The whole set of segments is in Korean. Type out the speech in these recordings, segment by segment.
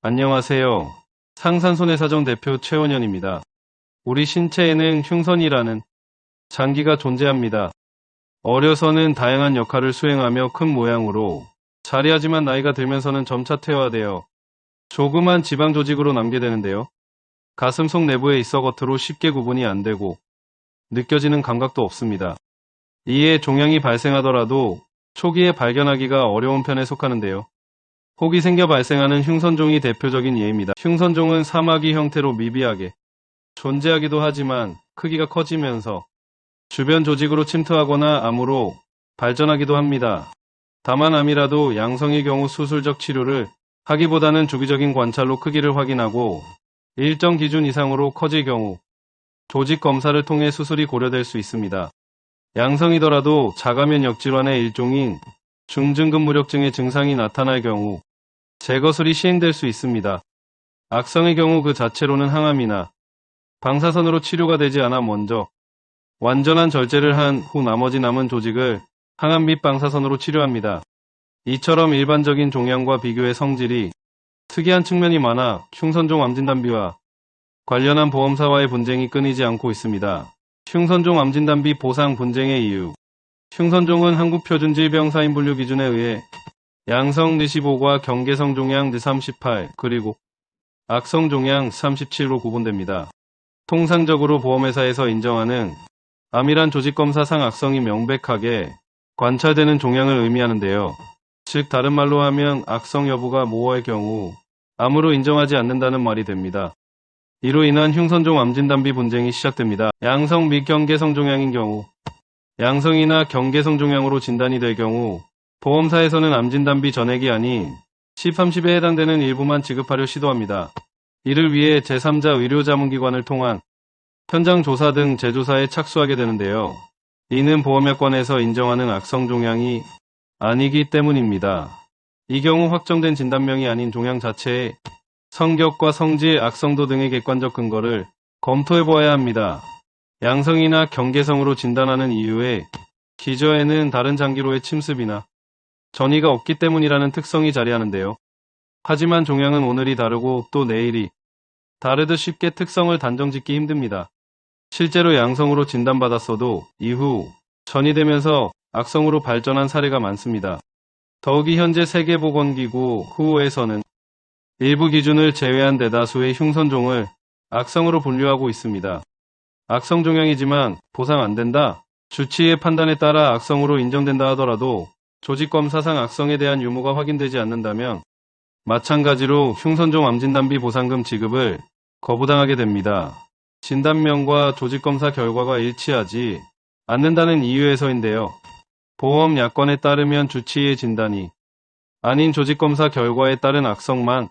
안녕하세요. 상산손해사정 대표 최원현입니다. 우리 신체에는 흉선이라는 장기가 존재합니다. 어려서는 다양한 역할을 수행하며 큰 모양으로 자리하지만 나이가 들면서는 점차 퇴화되어 조그만 지방 조직으로 남게 되는데요. 가슴 속 내부에 있어 겉으로 쉽게 구분이 안 되고 느껴지는 감각도 없습니다. 이에 종양이 발생하더라도 초기에 발견하기가 어려운 편에 속하는데요. 혹이 생겨 발생하는 흉선종이 대표적인 예입니다. 흉선종은 사마귀 형태로 미비하게 존재하기도 하지만 크기가 커지면서 주변 조직으로 침투하거나 암으로 발전하기도 합니다. 다만 암이라도 양성의 경우 수술적 치료를 하기보다는 주기적인 관찰로 크기를 확인하고 일정 기준 이상으로 커질 경우 조직 검사를 통해 수술이 고려될 수 있습니다. 양성이더라도 자가면 역 질환의 일종인 중증근무력증의 증상이 나타날 경우 재거술이 시행될 수 있습니다. 악성의 경우 그 자체로는 항암이나 방사선으로 치료가 되지 않아 먼저 완전한 절제를 한 후 나머지 남은 조직을 항암 및 방사선으로 치료합니다. 이처럼 일반적인 종양과 비교해 성질이 특이한 측면이 많아 흉선종 암진단비와 관련한 보험사와의 분쟁이 끊이지 않고 있습니다. 흉선종 암진단비 보상 분쟁의 이유 흉선종은 한국표준질병사인분류 기준에 의해 양성 느15과 경계성 종양 느38 그리고 악성 종양 37로 구분됩니다. 통상적으로 보험회사에서 인정하는 암이란 조직검사상 악성이 명백하게 관찰되는 종양을 의미하는데요. 즉 다른 말로 하면 악성 여부가 모호할 경우 암으로 인정하지 않는다는 말이 됩니다. 이로 인한 흉선종 암진단비 분쟁이 시작됩니다. 양성 및 경계성 종양인 경우 양성이나 경계성 종양으로 진단이 될 경우 보험사에서는 암진단비 전액이 아닌 10-30에 해당되는 일부만 지급하려 시도합니다. 이를 위해 제3자 의료자문기관을 통한 현장 조사 등 재조사에 착수하게 되는데요. 이는 보험약관에서 인정하는 악성 종양이 아니기 때문입니다. 이 경우 확정된 진단명이 아닌 종양 자체의 성격과 성질, 악성도 등의 객관적 근거를 검토해 보아야 합니다. 양성이나 경계성으로 진단하는 이유에 기저에는 다른 장기로의 침습이나 전이가 없기 때문이라는 특성이 자리하는데요. 하지만 종양은 오늘이 다르고 또 내일이 다르듯 쉽게 특성을 단정 짓기 힘듭니다. 실제로 양성으로 진단받았어도 이후 전이 되면서 악성으로 발전한 사례가 많습니다. 더욱이 현재 세계보건기구 후에서는 일부 기준을 제외한 대다수의 흉선종을 악성으로 분류하고 있습니다. 악성 종양이지만 보상 안 된다. 주치의 판단에 따라 악성으로 인정된다 하더라도 조직검사상 악성에 대한 유무가 확인되지 않는다면 마찬가지로 흉선종 암진단비 보상금 지급을 거부당하게 됩니다. 진단명과 조직검사 결과가 일치하지 않는다는 이유에서인데요. 보험 약관에 따르면 주치의 진단이 아닌 조직검사 결과에 따른 악성만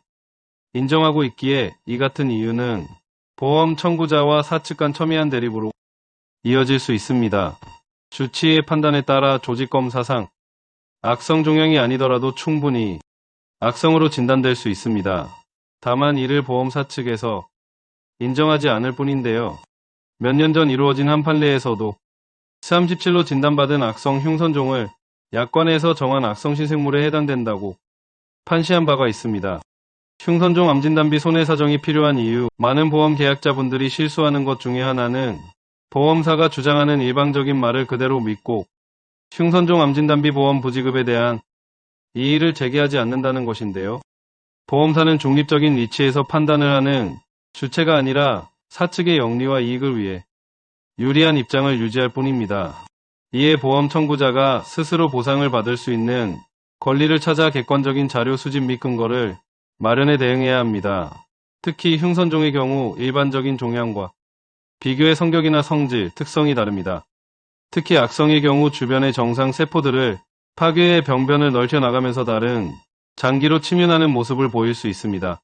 인정하고 있기에 이 같은 이유는 보험 청구자와 사측 간 첨예한 대립으로 이어질 수 있습니다. 주치의 판단에 따라 조직검사상 악성 종양이 아니더라도 충분히 악성으로 진단될 수 있습니다. 다만 이를 보험사 측에서 인정하지 않을 뿐인데요. 몇 년 전 이루어진 한 판례에서도 37로 진단받은 악성 흉선종을 약관에서 정한 악성 신생물에 해당된다고 판시한 바가 있습니다. 흉선종 암진단비 손해사정이 필요한 이유 많은 보험 계약자분들이 실수하는 것 중에 하나는 보험사가 주장하는 일방적인 말을 그대로 믿고 흉선종 암진단비 보험 부지급에 대한 이의를 제기하지 않는다는 것인데요. 보험사는 중립적인 위치에서 판단을 하는 주체가 아니라 사측의 영리와 이익을 위해 유리한 입장을 유지할 뿐입니다. 이에 보험 청구자가 스스로 보상을 받을 수 있는 권리를 찾아 객관적인 자료 수집 및 근거를 마련해 대응해야 합니다. 특히 흉선종의 경우 일반적인 종양과 비교의 성격이나 성질, 특성이 다릅니다. 특히 악성의 경우 주변의 정상 세포들을 파괴해 병변을 넓혀나가면서 다른 장기로 침윤하는 모습을 보일 수 있습니다.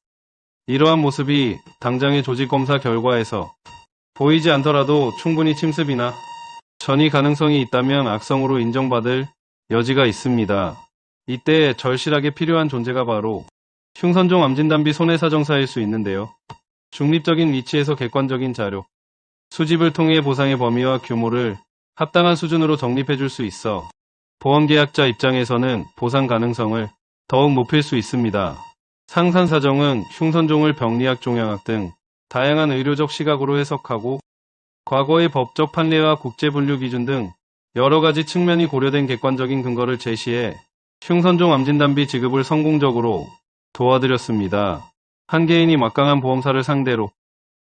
이러한 모습이 당장의 조직검사 결과에서 보이지 않더라도 충분히 침습이나 전이 가능성이 있다면 악성으로 인정받을 여지가 있습니다. 이때 절실하게 필요한 존재가 바로 흉선종 암진단비 손해사정사일 수 있는데요. 중립적인 위치에서 객관적인 자료, 수집을 통해 보상의 범위와 규모를 합당한 수준으로 정립해 줄 수 있어 보험계약자 입장에서는 보상 가능성을 더욱 높일 수 있습니다. 상산사정은 흉선종을 병리학, 종양학 등 다양한 의료적 시각으로 해석하고 과거의 법적 판례와 국제분류 기준 등 여러 가지 측면이 고려된 객관적인 근거를 제시해 흉선종 암진단비 지급을 성공적으로 도와드렸습니다. 한 개인이 막강한 보험사를 상대로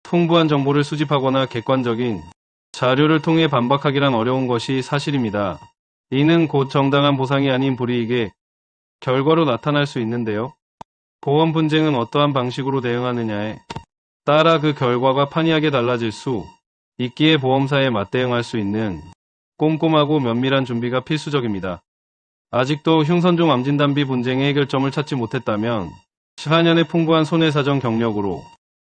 풍부한 정보를 수집하거나 객관적인 자료를 통해 반박하기란 어려운 것이 사실입니다. 이는 곧 정당한 보상이 아닌 불이익의 결과로 나타날 수 있는데요. 보험 분쟁은 어떠한 방식으로 대응하느냐에 따라 그 결과가 판이하게 달라질 수 있기에 보험사에 맞대응할 수 있는 꼼꼼하고 면밀한 준비가 필수적입니다. 아직도 흉선종 암진단비 분쟁의 해결점을 찾지 못했다면 14년의 풍부한 손해사정 경력으로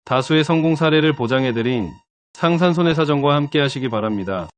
다수의 성공 사례를 보장해드린 상산 손해사정과 함께 하시기 바랍니다.